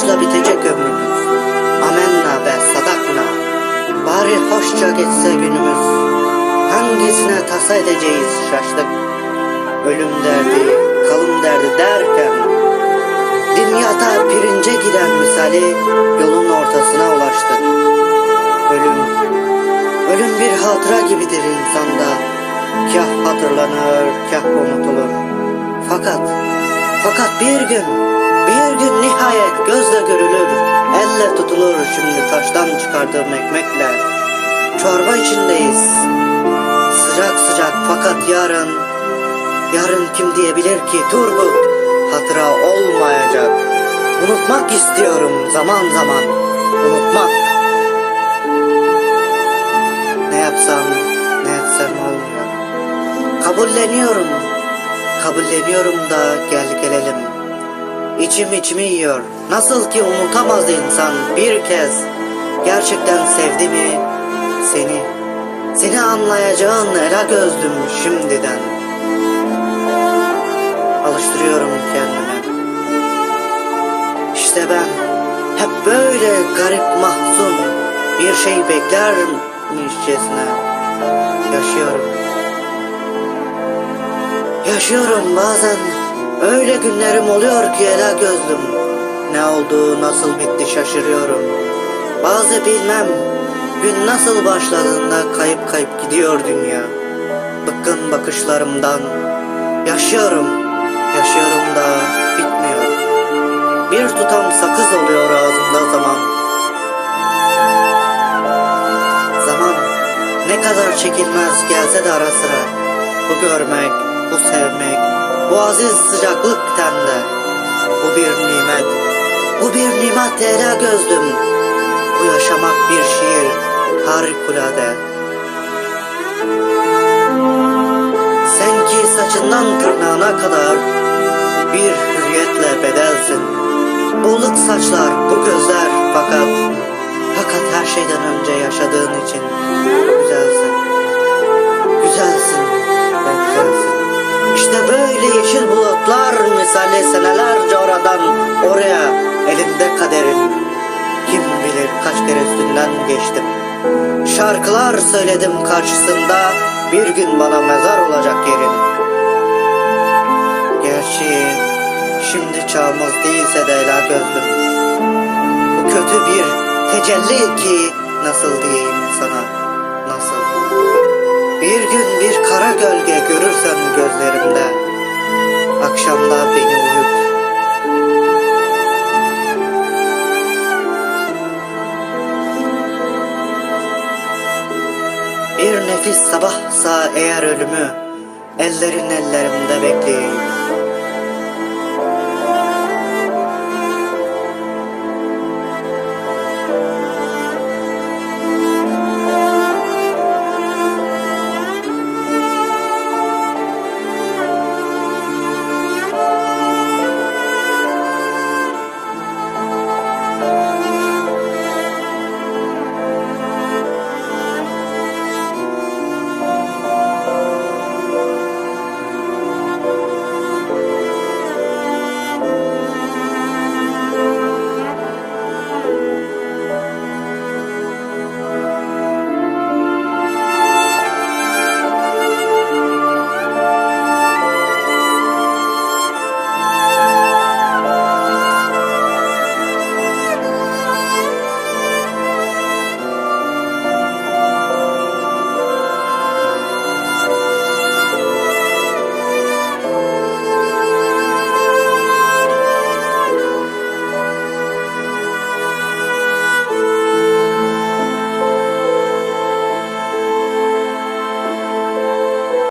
başlangıçla bitecek ömrümüz. Amenna be sadakna. Bari hoşça geçse günümüz. Hangisine tasa edeceğiz şaştık. Ölüm derdi, kalım derdi derken Dimyata pirince giden misali yolun ortasına ulaştık. Ölüm, ölüm bir hatıra gibidir insanda. Kah hatırlanır, kah unutulur. Fakat, fakat bir gün, bir gün nihayet gözle görülür, elle tutulur şimdi taştan çıkardığım ekmekle. Çorba içindeyiz. Sıcak sıcak fakat yarın, yarın kim diyebilir ki Turgut hatıra olmayacak. Unutmak istiyorum zaman zaman, unutmak. Ne yapsam, ne etsem olmuyor. Kabulleniyorum, kabulleniyorum da gel gelelim. İçim içimi yiyor. Nasıl ki unutamaz insan bir kez. Gerçekten sevdi mi seni? Seni anlayacağın ela gözlüm şimdiden. Alıştırıyorum kendimi. İşte ben hep böyle garip mahzun bir şey beklermişçesine yaşıyorum. Yaşıyorum bazen öyle günlerim oluyor ki ela gözlüm. Ne oldu nasıl bitti şaşırıyorum. Bazı bilmem gün nasıl başladığında kayıp kayıp gidiyor dünya. Bıkkın bakışlarımdan yaşıyorum, yaşıyorum da bitmiyor. Bir tutam sakız oluyor ağzımda zaman. Zaman ne kadar çekilmez gelse de ara sıra. Bu görmek, bu sevmek, bu aziz sıcaklık tende. Bu bir nimet, bu bir nimet ela gözlüm. Bu yaşamak bir şiir, harikulade. Sen ki saçından tırnağına kadar bir hürriyetle bedelsin. Buğuluk saçlar, bu gözler fakat fakat her şeyden önce yaşadığın için güzelsin. Kaç kere üstünden geçtim. Şarkılar söyledim karşısında bir gün bana mezar olacak yerin. Gerçi şimdi çağımız değilse de ela gözlüm. Bu kötü bir tecelli ki nasıl diyeyim sana nasıl. Bir gün bir kara gölge görürsen gözlerimde akşamda beni sabahsa eğer ölümü Ellerin ellerimde bekleyeyim